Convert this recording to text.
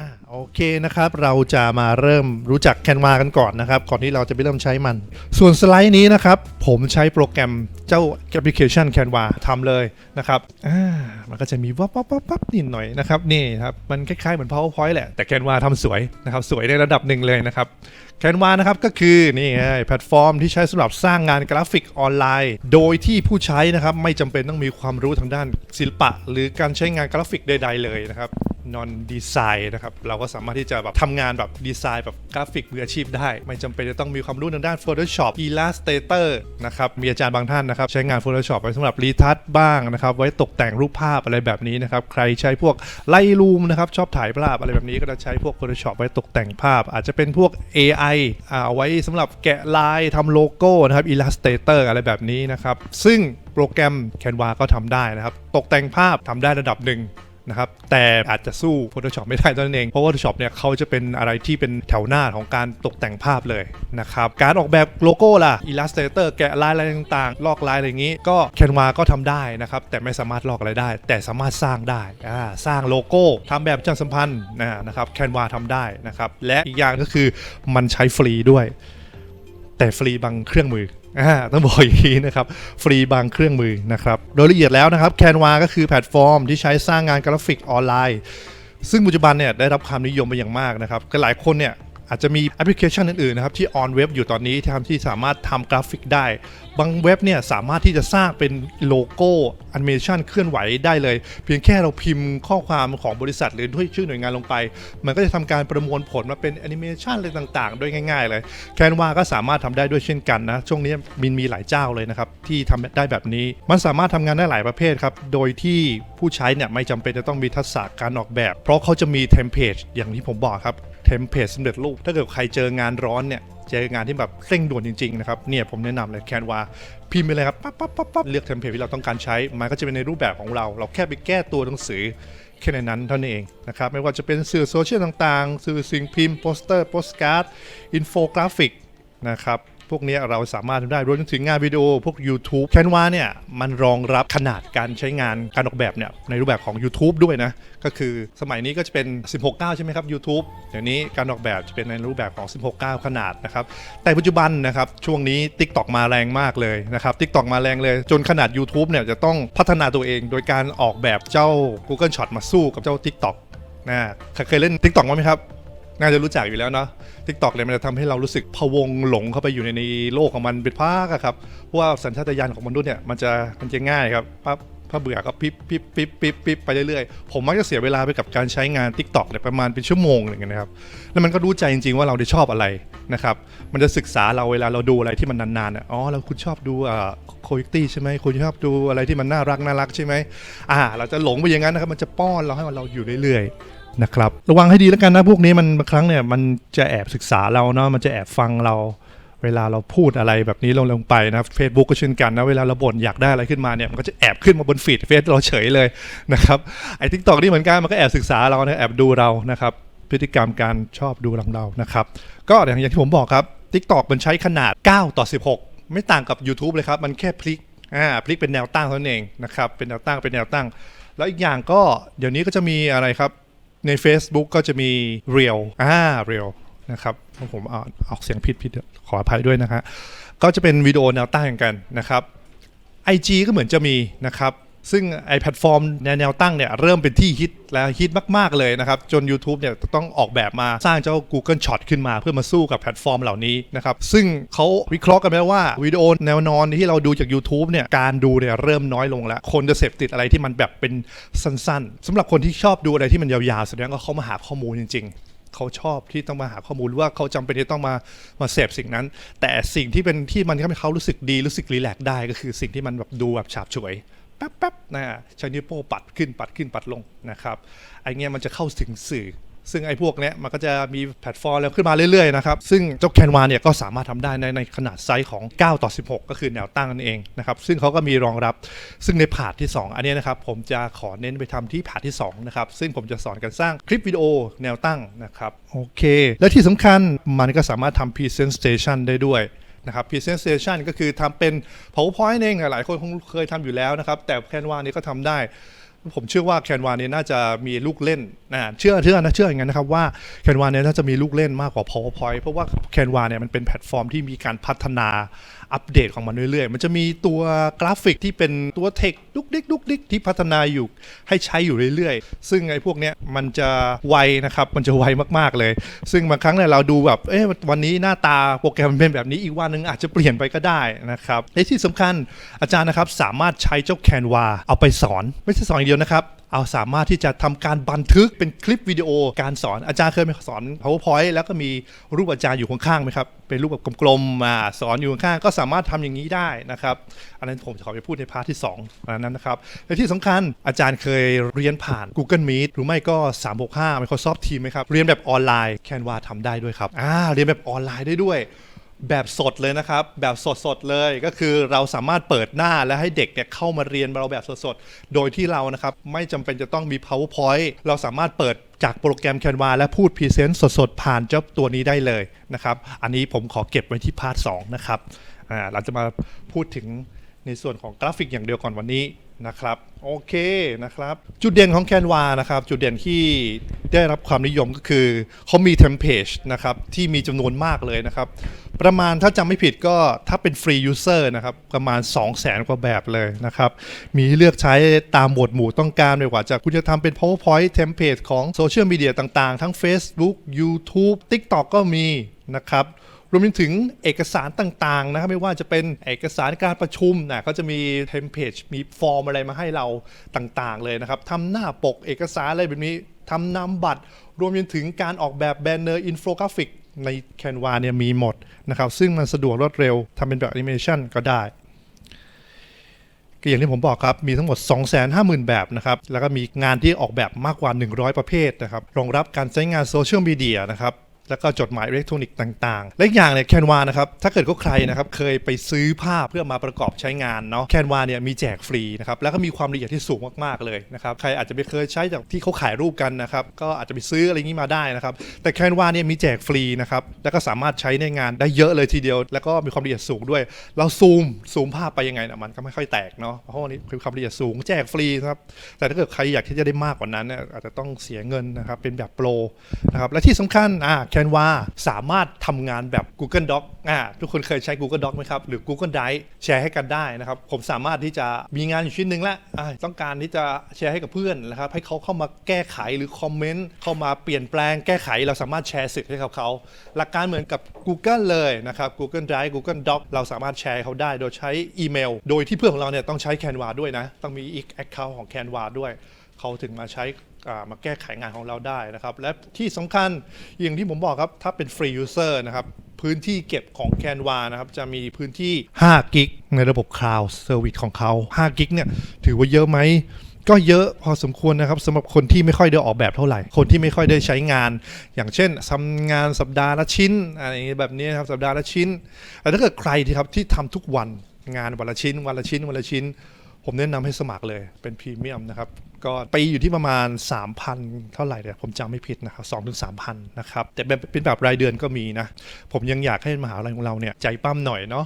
อะโอเคนะครับ เราจะมาเริ่มรู้จักแคนวากันก่อนนะครับ ก่อนที่เราจะไปเริ่มใช้มัน ส่วนสไลด์นี้นะครับ ผมใช้โปรแกรมเจ้าแอปพลิเคชัน Canva ทำเลยนะครับอ่ามันก็จะมีวับวับวับวับนิดหน่อยนะครับ นี่ครับ มันคล้ายๆเหมือน PowerPoint แหละ แต่ Canva ทำสวยนะครับ สวยในระดับหนึ่งเลยนะครับแคนวานะครับก็คือนี่ไงแพลตฟอร์มที่ใช้สำหรับสร้างงานกราฟิกออนไลน์ โดยที่ผู้ใช้นะครับไม่จำเป็นต้องมีความรู้ทางด้านศิลปะ หรือการใช้งานกราฟิกใด ๆ เลยนะครับ นอนดีไซน์นะครับเราก็สามารถที่จะแบบทำงานแบบดีไซน์แบบกราฟิกมืออาชีพได้ ไม่จำเป็นจะต้องมีความรู้ทางด้าน Photoshop Illustrator นะครับมีอาจารย์บางท่านนะครับใช้งาน Photoshop ไว้สำหรับรีทัชบ้างนะครับไว้ตกแต่งรูปภาพอะไรแบบนี้นะครับใครใช้พวกไลรูมนะครับชอบถ่ายภาพอะไรแบบนี้ก็จะใช้พวก Photoshop ไว้ตกแต่งภาพ อาจจะเป็นพวก AI อ่าเอาไว้สำหรับแกะลายทำโลโก้นะครับ Illustrator อะไรแบบนี้นะครับซึ่งโปรแกรม Canva ก็ทำได้นะครับ ตกแต่งภาพทำได้ระดับหนึ่ง นะครับแต่อาจจะสู้ Photoshop ไม่ได้เท่านั้นเอง เพราะว่า Photoshop เนี่ยเขาจะเป็นอะไรที่เป็นแถวหน้าของการตกแต่งภาพเลยนะครับ การออกแบบโลโก้ล่ะ Illustrator แกะลายอะไรต่างๆ ลอกลายอะไรอย่างนี้ ก็ Canva ก็ทำได้นะครับ แต่ไม่สามารถลอกอะไรได้ แต่สามารถสร้างได้อ่าสร้างโลโก้ทำแบบประชาสัมพันธ์นะนะครับ Canva ทำได้นะครับ และอีกอย่างก็คือมันใช้ฟรีด้วย แต่ฟรีบางเครื่องมือ ต้องบอกอย่างนี้นะครับ ฟรีบางเครื่องมือนะครับ โดยละเอียดแล้วนะครับ Canva ก็คือแพลตฟอร์มที่ใช้สร้างงานกราฟิกออนไลน์ ซึ่งปัจจุบันเนี่ยได้รับความนิยมไปอย่างมากนะครับก็หลายคนเนี่ย อาจจะมีแอปพลิเคชันอื่นๆนะครับที่ออนเว็บอยู่ตอนนี้ที่ทำที่สามารถทำกราฟิกได้ บางเว็บเนี่ยสามารถที่จะสร้างเป็นโลโก้แอนิเมชันเคลื่อนไหวได้เลย เพียงแค่เราพิมพ์ข้อความของบริษัทหรือด้วยชื่อหน่วยงานลงไป มันก็จะทำการประมวลผลมาเป็นแอนิเมชันอะไรต่างๆ ด้วยง่าย ๆ เลยแคนวาก็สามารถทำได้ด้วยเช่นกันนะช่วงนี้มินมีหลายเจ้าเลยนะครับที่ทำได้แบบนี้ มันสามารถทำงานได้หลายประเภทครับโดยที่ผู้ใช้เนี่ยไม่จำเป็นจะต้องมีทักษะการออกแบบ เพราะเขาจะมีเทมเพลตอย่างที่ผมบอกครับ ทมเพลตสำเร็จรูป ถ้าเกิดใครเจองานร้อนเนี่ยเจองานที่แบบเร่งด่วนจริงๆนะครับเนี่ยผมแนะนำเลยแคนวาพิมพ์ไปเลยครับปั๊บปั๊บปั๊บปั๊บเลือกเทมเพลตที่เราต้องการใช้มันก็จะเป็นในรูปแบบของเรา เราแค่ไปแก้ตัวหนังสือแค่ในนั้นเท่านั้นเองนะครับไม่ว่าจะเป็นสื่อโซเชียลต่างๆ สื่อสิ่งพิมพ์โปสเตอร์โปสการ์ดอินโฟกราฟิกนะครับ พวกนี้เราสามารถทำได้รวมถึงงานวิดีโอพวก YouTube Canva เนี่ยมันรองรับขนาดการใช้งานการออกแบบเนี่ยในรูปแบบของ YouTube ด้วยนะ ก็คือสมัยนี้ก็จะเป็น 16.9 ใช่ไหมครับ YouTube เดี๋ยวนี้การออกแบบจะเป็นในรูปแบบของ 16.9 ขนาดนะครับ แต่ปัจจุบันนะครับ ช่วงนี้ TikTok มาแรงมากเลยนะครับ TikTok มาแรงเลย จนขนาด YouTube เนี่ยจะต้องพัฒนาตัวเอง โดยการออกแบบเจ้า Google Shot มาสู้กับเจ้า TikTok นะเคยเล่น TikTok มั้ยครับ น่าจะรู้จักอยู่แล้วเนาะทิกตอกเนี่ยมันจะทำให้เรารู้สึกพะวงหลงเข้าไปอยู่ในในโลกของมันเป็นภาคอะครับเพราะว่าสัญชาตญาณของมนุษย์เนี่ยมันจะมันจะง่ายครับปั๊บพอเบื่อก็ปิ๊บปิ๊บปิ๊บปิ๊บปิ๊บไปเรื่อยๆ ผมมักจะเสียเวลาไปกับการใช้งาน Tik t o อกเนี่ยประมาณเป็นชั่วโมงหนึ่งนะครับ แล้วมันก็รู้ใจจริงๆว่าเราได้ชอบอะไรนะครับ มันจะศึกษาเราเวลาเราดูอะไรที่มันนานๆอะอ๋อเราคุณชอบดูอ่าโคโยตี้ใช่ไหมคุณชอบดูอะไรที่มันน่ารักน่ารักใช่ไหมอ่า เราจะหลงไปอย่างนั้นนะครับ มันจะป้อนเราให้เราอยู่เรื่อยๆ นะครับระวังให้ดีแล้วกันนะพวกนี้มันบางครั้งเนี่ยมันจะแอบศึกษาเราเนาะมันจะแอบฟังเรา เวลาเราพูดอะไรแบบนี้ลงลงไปนะ Facebook ก็เช่นกันนะเวลาเราบ่นอยากได้อะไรขึ้นมาเนี่ยมันก็จะแอบขึ้นมาบนฟีดเฟซเราเฉยเลยนะครับไอ้ทิกตอกนี่เหมือนกันมันก็แอบศึกษาเรานะแอบดูเรานะครับพฤติกรรมการชอบดูของเรานะครับก็อย่างที่ผมบอกครับ TikTok มันใช้ขนาด 9 ต่อ 16 ไม่ต่างกับ YouTube เลยครับ มันแค่พลิกอ่าพลิกเป็นแนวตั้งเท่านั้นเองนะครับเป็นแนวตั้งเป็นแนวตั้ง แล้วอีกอย่างก็เดี๋ยวนี้ก็จะมีอะไรครับ ใน Facebook ก็จะมี r e ียลอ่าเรียลนะครับผมเอออกเสียงผิดผิดขออภัยด้วยนะฮะก็จะเป็นวิดีโอแนวตั้งกันนะครับ IG ก็เหมือนจะมีนะครับ ซึ่งไอแพลตฟอร์มในแนวตั้งเนี่ยเริ่มเป็นที่ฮิตและฮิตมาก ๆ เลยนะครับ จน YouTube เนี่ยต้องออกแบบมาสร้างเจ้า Google Shot ขึ้นมาเพื่อมาสู้กับแพลตฟอร์มเหล่านี้นะครับ ซึ่งเขาวิเคราะห์กันแล้วว่า วิดีโอแนวนอนที่เราดูจาก YouTube เนี่ยการดูเนี่ยเริ่มน้อยลงแล้ว คนจะเสพติดอะไรที่มันแบบเป็นสั้น ๆสำหรับคนที่ชอบดูอะไรที่มันยาวๆแสดงว่าเขามาหาข้อมูลจริงๆเขาชอบที่ต้องมาหาข้อมูลว่าเขาจำเป็นที่ต้องมามาเสพสิ่งนั้น แต่สิ่งที่เป็นที่มันทำให้เขารู้สึกดีรู้สึกรีแลกซ์ได้ก็คือสิ่งที่มันแบบดูแบบฉาบฉวย แป๊บๆนะใช้นิ้วโป้งปัดขึ้นปัดขึ้นปัดลงนะครับไอเงี้ยมันจะเข้าถึงสื่อ ซึ่งไอ้พวกเนี้ยมันก็จะมีแพลตฟอร์มแล้วขึ้นมาเรื่อยๆนะครับซึ่งเจ้าแคนวาเนี่ยก็สามารถทำได้ในในขนาดไซส์ของ 9 ต่อ 16 ก็คือแนวตั้งนั่นเองนะครับซึ่งเขาก็มีรองรับซึ่งในพาร์ทที่ 2 อันนี้นะครับผมจะขอเน้นไปทำที่พาร์ทที่2นะครับซึ่งผมจะสอนกันสร้างคลิปวิดีโอแนวตั้งนะครับโอเค และที่สำคัญมันก็สามารถทำ Presentation ได้ด้วย นะครับ Presentation ก็คือทำเป็น PowerPoint เองหลายๆคนคงเคยทำอยู่แล้วนะครับ แต่แคนวานี้ก็ทำได้ ผมเชื่อว่าแคนวาเนี่ยน่าจะมีลูกเล่นนะเชื่อเชื่อนะเชื่ออย่างนั้นนะครับว่าแคนวาเนี่ยน่าจะมีลูกเล่นมากกว่า PowerPoint เพราะว่าแคนวาเนี่ยมันเป็นแพลตฟอร์มที่มีการพัฒนาอัปเดตของมันเรื่อยๆ มันจะมีตัวกราฟิกที่เป็นตัวเทคดุกดิกดุกดิกที่พัฒนาอยู่ให้ใช้อยู่เรื่อยๆ ซึ่งไอ้พวกเนี้ยมันจะไวนะครับ มันจะไวมากๆเลย ซึ่งบางครั้งเนี่ยเราดูแบบ เอ๊ะวันนี้หน้าตาโปรแกรมมันเป็นแบบนี้อีกวันหนึงอาจจะเปลี่ยนไปก็ได้นะครับและที่สำคัญอาจารย์นะครับสามารถใช้เจ้าแคนวาเอาไปสอนไม่ใช่สอนอยดียวนะครับ เอาสามารถที่จะทำการบันทึกเป็นคลิปวิดีโอการสอนอาจารย์เคยไปสอน powerpoint แล้วก็มีรูปอาจารย์อยู่ข้างๆไหมครับ เป็นรูปแบบกลมๆอ่าสอนอยู่ข้างๆก็สามารถทำอย่างนี้ได้นะครับ อันนั้นผมจะขอไปพูดในพาร์ทที่2อันนั้นนะครับและที่สำคัญอาจารย์เคยเรียนผ่าน Google Meet หรือไม่ก็ 365 Microsoft Teams ไหมครับเรียนแบบออนไลน์ Canva ทำได้ด้วยครับอ่าเรียนแบบออนไลน์ได้ด้วย แบบสดเลยนะครับ แบบสดๆเลยก็คือเราสามารถเปิดหน้าและให้เด็กเนี่ยเข้ามาเรียนเราแบบสดๆ โดยที่เรานะครับไม่จำเป็นจะต้องมี powerpoint เราสามารถเปิดจากโปรแกรม Canva และพูดพรีเซนต์สดๆ ผ่านเจ้าตัวนี้ได้เลยนะครับ อันนี้ผมขอเก็บไว้ที่พาร์ท 2 นะครับเราจะมาพูดถึงในส่วนของกราฟิกอย่างเดียวก่อนวันนี้ นะครับโอเคนะครับ จุดเด่นของ Canva นะครับ จุดเด่นที่ได้รับความนิยมก็คือเขามีเทมเพลตนะครับที่มีจำนวนมากเลยนะครับ ประมาณถ้าจำไม่ผิดก็ถ้าเป็นฟรียูเซอร์นะครับประมาณ 2 0 0แสนกว่าแบบเลยนะครับ มีเลือกใช้ตามหมวดหมู่ต้องการไม่ว่าจะคุณจะทำเป็น PowerPoint เทมเพลตของโซเชียลมีเดียต่างๆ ทั้ง Facebook YouTube TikTok ก็มีนะครับ รวมไปถึงเอกสารต่างๆนะครับไม่ว่าจะเป็นเอกสารการประชุมนะก็จะมีเทมเพลตมีฟอร์มอะไรมาให้เราต่างๆ เลยนะครับทำหน้าปกเอกสารอะไรแบบนี้ทำนำบัตร รวมไปถึงการออกแบบแบนเนอร์อินโฟกราฟิกใน Canva เนี่ยมีหมดนะครับซึ่งมันสะดวกรวดเร็วทำเป็นแบบแอนิเมชันก็ได้ก็อย่างที่ผมบอกครับ มีทั้งหมด 250,000 แบบนะครับ แล้วก็มีงานที่ออกแบบมากกว่า 100 ประเภทนะครับ รองรับการใช้งานโซเชียลมีเดียนะครับ แล้วก็จดหมายอิเล็กทรอนิกส์ต่างๆ และอีกอย่างเนี่ยแคนวานะครับ ถ้าเกิดก็ใครนะครับเคยไปซื้อภาพเพื่อมาประกอบใช้งานเนาะแคนวาเนี่ยมีแจกฟรีนะครับ แล้วก็มีความละเอียดที่สูงมากๆเลยนะครับ ใครอาจจะไม่เคยใช้จากที่เขาขายรูปกันนะครับ ก็อาจจะไปซื้ออะไรนี้มาได้นะครับ แต่แคนวาเนี่ยมีแจกฟรีนะครับ แล้วก็สามารถใช้ในงานได้เยอะเลยทีเดียว แล้วก็มีความละเอียดสูงด้วย เราซูมซูมภาพไปยังไงนะมันก็ไม่ค่อยแตกเนาะ เพราะว่านี่คือความละเอียดสูงแจกฟรีนะครับ แต่ถ้าเกิดใครอยากที่จะได้มากกว่านั้นเนี่ยอาจจะต้องเสียเงินนะครับ เป็นแบบโปรนะครับ และที่สำคัญอ่าแคนวาสามารถทำงานแบบ Google Doc อ่าทุกคนเคยใช้ Google Doc ไหมครับ หรือ Google Drive แชร์ให้กันได้นะครับ ผมสามารถที่จะมีงานอยู่ชิ้นหนึ่งแล้วอ่าต้องการที่จะแชร์ให้กับเพื่อนนะครับ ให้เขาเข้ามาแก้ไขหรือคอมเมนต์เข้ามาเปลี่ยนแปลงแก้ไขเราสามารถแชร์สิทธิ์ให้กับเขา หลักการเหมือนกับ Google เลยนะครับ Google Drive Google Doc เราสามารถแชร์เขาได้โดยใช้อีเมล โดยที่เพื่อนของเราเนี่ยต้องใช้ Canva ด้วยนะ ต้องมีอีก Account ของ Canva ด้วย เขาถึงมาใช้ มาแก้ไขงานของเราได้นะครับ และที่สำคัญอย่างที่ผมบอกครับ ถ้าเป็นฟรียูเซอร์นะครับ พื้นที่เก็บของ Canva นะครับ จะมีพื้นที่ 5 กิก ในระบบ Cloud Service ของเขา 5 กิกเนี่ย ถือว่าเยอะไหมก็เยอะพอสมควรนะครับสำหรับคนที่ไม่ค่อยได้ออกแบบเท่าไหร่ คนที่ไม่ค่อยได้ใช้งาน อย่างเช่นทำงานสัปดาห์ละชิ้นอะไรแบบนี้ครับสัปดาห์ละชิ้นแต่ถ้าเกิดใครที่ครับที่ทำทุกวันงานวันละชิ้นวันละชิ้นวันละชิ้น ผมแนะนำให้สมัครเลยเป็นพรีเมียมนะครับ ก็ปีอยู่ที่ประมาณ 3,000 เท่าไหร่เนี่ยผมจำไม่ผิดนะครับสองถึงสามพันนะครับ แต่เป็นเป็นแบบรายเดือนก็มีนะ ผมยังอยากให้มหาลัยของเราเนี่ยใจปั้มหน่อยเนาะ